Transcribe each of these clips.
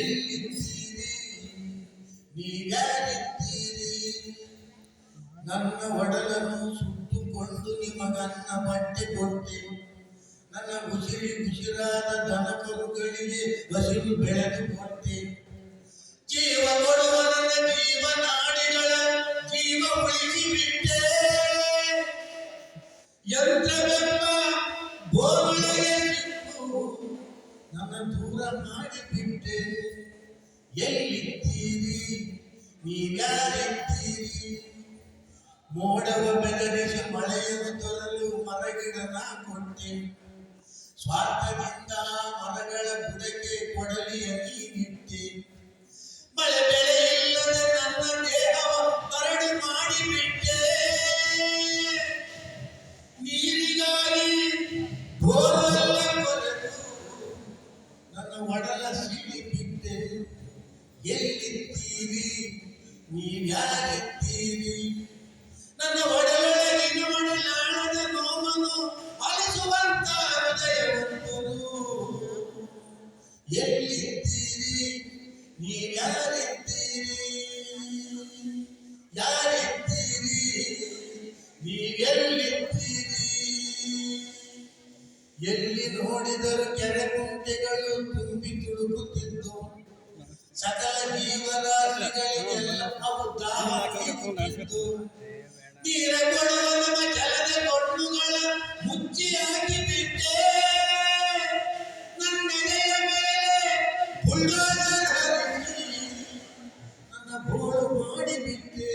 ಎಲ್ಲಿದ್ದೀರಿ ನೀವ್ಯಾರಿದ್ದೀರಿ ನನ್ನ ಒಡಲನ್ನು ಸುಟ್ಟುಕೊಂಡು ನಿಮಗನ್ನ ಬಟ್ಟೆ ಕೊಟ್ಟೆ ನನ್ನ ಉಸಿರಿ ಉಸಿರಾದ ದನಕರುಗಳಿಗೆ ಹಸಿರು ಬೆಳೆದು ಕೊಟ್ಟೆ. ಜೀವ ಕೊಡುವ ನನ್ನ ಜೀವನಾಡಿಗಳ ಜೀವ ಉಳಿಸಿ ಬಿಟ್ಟೆ. ಯಂತ್ರವೆಂಬ ನನ್ನ ದೂರ ಮಾಡಿಬಿಟ್ಟೆ ಎಲ್ಲಿದ್ದೀರಿ ನೀವ್ಯಾರಿದ್ದೀರಿ ಮೋಡವ ಬೆದರಿಸಿ ಮಳೆಯನ್ನು ತೊರಲು ಮರಗಿಡ ನಾ ಕೊಟ್ಟೆ ಸ್ವಾರ್ಥದಿಂದ ಎಲ್ಲಿದ್ದೀರಿ? ನೀವ್ಯಾರಿದ್ದೀರಿ ನನ್ನ ಒಡಲೊಳಗಿನ ಒಡಲಾಳದ ನೋವನ್ನು ಅಲಿಸುವಂತ ಹೃದಯವಂತರು ಎಲ್ಲಿದ್ದೀರಿ? ನೀವ್ಯಾರಿದ್ದೀರಿ ಯಾರಿದ್ದೀರಿ? ನೀವೆಲ್ಲಿದ್ದೀರಿ ಎಲ್ಲಿ ನೋಡಿದರೂ ಕೆರೆ ಕುಂಟೆಗಳು ತುಂಬಿ ತುಳುಕುತ್ತಿದ್ದು. ಸಕಲ ಜೀವರಾಶಿಗಳಿಗೆಲ್ಲ ಅವು ದಾಹ ತೀರುತ್ತಿದ್ದು. ನೀರ ಕೊಡುವ ನಮ್ಮ ಜಲದ ಕೊಂಡುಗಳ ಮುಚ್ಚಿ ಹಾಕಿಬಿಟ್ಟೆ ನನ್ನ ನನ್ನೆದೆಯ ಮೇಲೆ ಬುಲ್ಡೋಜರ್ ಹರಿಸಿ ನನ್ನ ಬೋಳು ಮಾಡಿಬಿಟ್ಟೆ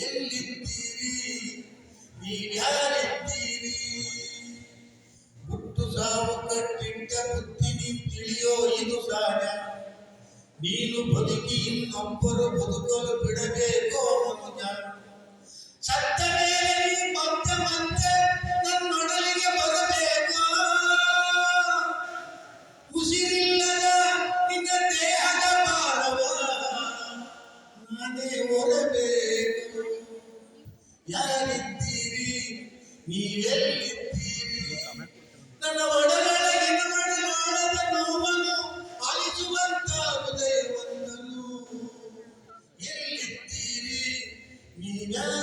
ಎಲ್ಲಿದ್ದೀರಿ? ನೀವ್ಯಾರಿದ್ದೀರಿ ಹುಟ್ಟು ಸಾವು ಕಟ್ಟಿಟ್ಟ ಬುದ್ಧಿ ನೀ ತಿಳಿಯೋ ಇದು ಸಹಜ ನೀನು ಬದುಕಿ ಇನ್ನೊಬ್ಬರು ಬದುಕಲು ಬಿಡಬೇಕು ಮನುಜ ಸತ್ತ ಮೇಲೆ ಮತ್ತೆ ಮತ್ತೆ ನನ್ನೊಡಲಿಗೆ ಬರಬೇಕು ಉಸಿರಿಲ್ಲದ ನಿನ್ನ ದೇಹದ ಭಾರವ ನಾನೇ ಹೊರಬೇಕು ಯಾರಿದ್ದೀರಿ ನೀವೆಲ್ಲಿದ್ದೀರಿ ನನ್ನ Yeah.